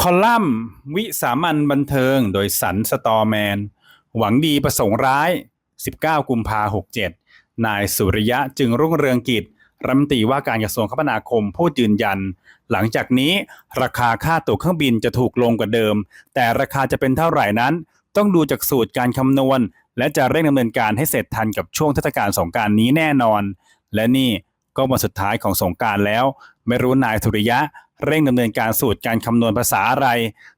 คอลัมน์วิสามันบันเทิงโดยสันสตอแมน หวังดีประสงค์ร้าย 19 กุมภา67นายสุริยะจึงรุ่งเรืองกิจรัฐมนตรีว่าการกระทรวงคมนาคมพูดยืนยัน หลังจากนี้ราคาค่าตั๋วเครื่องบินจะถูกลงกว่าเดิม แต่ราคาจะเป็นเท่าไหร่นั้น ต้องดูจากสูตรการคำนวณ และจะเร่งดำเนินการให้เสร็จทันกับช่วงเทศกาลสงการนี้แน่นอน และนี่ก็วันสุดท้ายของสงการแล้ว ไม่รู้นายสุริยะ เร่งดำเนินการสูตรการคำนวณภาษาอะไร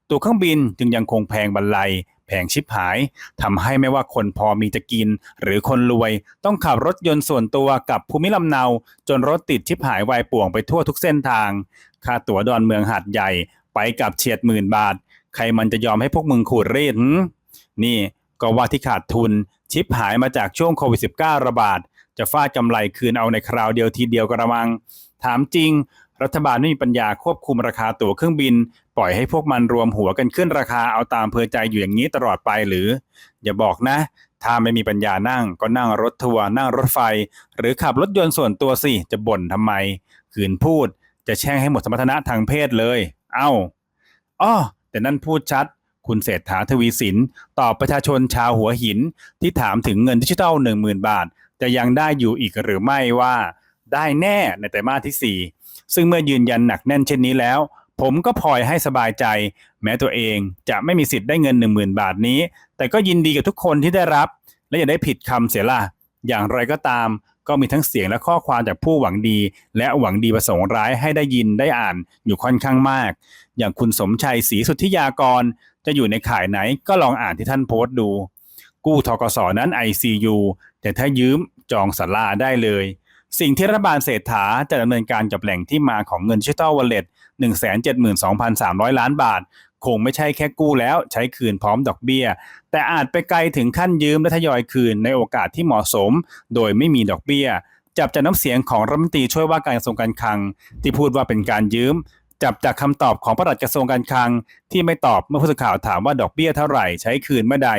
ตัวเครื่องบินจึงยังคงแพงบรรลัย แพงชิบหาย ทำให้ไม่ว่าคนพอมีจะกิน หรือคนรวย ต้องขับรถยนต์ส่วนตัวกับภูมิลำเนา จนรถติดชิบหายวายป่วงไปทั่วทุกเส้นทาง ค่าตั๋วดอนเมืองหาดใหญ่ไปกับเฉียดหมื่นบาท ใครมันจะยอมให้พวกมึงขูดรีดนี่ก็ว่าที่ขาดทุนชิปหายมาจากช่วงโควิด -19 ระบาด จะฟาดกำไรคืนเอาในคราวเดียวทีเดียวกระมัง ถามจริง รัฐบาลไม่มีปัญญาควบคุมราคาตั๋วเครื่องบิน ปล่อยให้พวกมันรวมหัวกันขึ้นราคาเอาตามเพอใจอยู่อย่างนี้ตลอดไปหรือ อย่าบอกนะ ถ้าไม่มีปัญญานั่งก็นั่งรถทัวร์นั่งรถไฟ หรือขับรถยนต์ส่วนตัวสิจะบ่นทำไมขืนพูด จะแช่งให้หมดสมรรถนะทางเพศเลย เอ้าอ้อแต่นั่นพูดชัด คุณเศรษฐาทวีสินตอบประชาชนชาวหัวหินที่ถามถึงเงินดิจิทัล10,000 บาท จะยังได้อยู่อีกหรือไม่ว่า ได้แน่ในไตรมาสที่ 4 ซึ่งเมื่อยืนยันหนักแน่นเช่นนี้แล้ว ผมก็พลอยให้สบายใจ แม้ตัวเองจะไม่มีสิทธิ์ได้เงิน 10,000 บาทนี้ แต่ก็ยินดีกับทุกคนที่ได้รับ และอย่าได้ผิดคำเสียล่ะอย่างไรก็ตามก็มีทั้งเสียงและข้อความจากผู้หวังดี และหวังดีประสงค์ร้ายให้ได้ยินได้อ่านอยู่ค่อนข้างมาก อย่างคุณสมชัยศรีสุทธิยากร จะอยู่ในข่ายไหนก็ลองอ่านที่ท่านโพสต์ดู กู้ทกสนั้น ICU แต่ถ้ายืมจองสาราได้เลย สิ่งที่รัฐบาลเศรษฐาจะดำเนินการกับแหล่งที่มาของเงินดิจิทัลวอลเล็ต172,300 ล้านบาท คงไม่ใช่แค่กู้แล้วใช้คืนพร้อมดอกเบี้ย แต่อาจไปไกลถึงขั้นยืมและทยอยคืนในโอกาสที่เหมาะสม โดยไม่มีดอกเบี้ย จับจากน้ำเสียงของรัฐมนตรีช่วยว่าการกระทรวงการคลัง ที่พูดว่าเป็นการยืม จับจากคำตอบของปลัดกระทรวงการคลัง ที่ไม่ตอบเมื่อผู้สื่อข่าวถามว่าดอกเบี้ยเท่าไหร่ใช้คืนเมื่อใด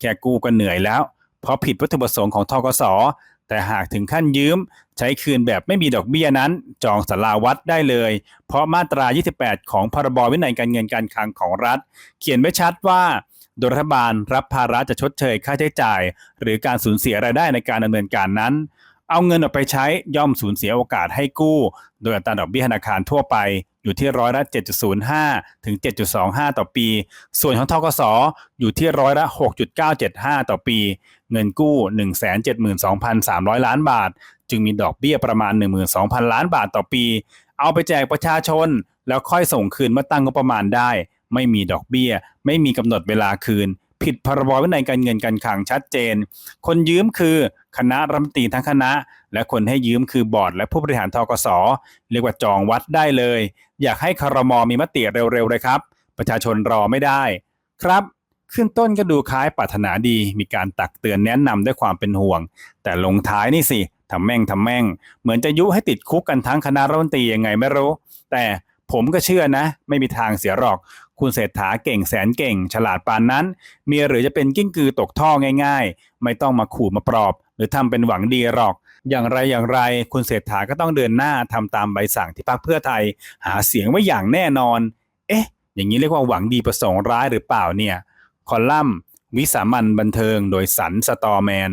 แค่กู้ก็เหนื่อยแล้ว เพราะผิดวัตถุประสงค์ของทกส แต่หากถึงขั้นยืม ใช้คืนแบบไม่มีดอกเบี้ยนั้น จองสาราวัดได้เลย เพราะมาตรา 28 ของพรบวินัยการเงินการคลังของรัฐ เขียนไว้ชัดว่าโดยรัฐบาลรับภาระจะชดเชยค่าใช้จ่าย หรือการสูญเสียรายได้ในการดำเนินการนั้น เอาเงินออกไปใช้ย่อมสูญเสียโอกาสให้กู้ โดยอัตราดอกเบี้ยธนาคารทั่วไปอยู่ที่ร้อยละ7.05 ถึง 7.25 ต่อปี ส่วนของทกสอยู่ที่ร้อยละ 6.975 ต่อปี เงินกู้ 172,300 ล้านบาท จึงมีดอกเบี้ยประมาณ 12,000 ล้านบาทต่อปี เอาไปแจกประชาชน แล้วค่อยส่งคืนเมื่อตั้งงบประมาณได้ ไม่มีดอกเบี้ย ไม่มีกำหนดเวลาคืน ผิดพรบวินัยการเงินการคลังชัดเจน คนยืมคือคณะรัฐมนตรีทั้งคณะ และคนให้ยืมคือบอร์ดและผู้บริหารทกสเรียกว่าจองวัดได้เลย อยากให้ครมมีมติเร็วๆเลยครับ ประชาชนรอไม่ได้ ครับขึ้นต้นก็ดูคล้ายปรารถนาดี มีการตักเตือนแนะนำด้วยความเป็นห่วง แต่ลงท้ายนี่สิทำแม่งทำแม่ง เหมือนจะยุให้ติดคุกกันทั้งคณะรัฐมนตรียังไงไม่รู้ แต่ ผมก็เชื่อนะ ไม่มีทางเสียหรอก คุณเศรษฐาเก่งแสนเก่ง ฉลาดปานนั้นมีหรือจะเป็นกิ้งกือตกท่อง่าย ๆ ไม่ต้องมาขู่มาปลอบ หรือทำเป็นหวังดีหรอก อย่างไรอย่างไร คุณเศรษฐาก็ต้องเดินหน้าทำตามใบสั่งที่พรรคเพื่อไทย หาเสียงไว้อย่างแน่นอน เอ๊ะ อย่างนี้เรียกว่าหวังดีประสงค์ร้ายหรือเปล่าเนี่ย คอลัมน์วิสามันบันเทิงโดยสันสตอแมน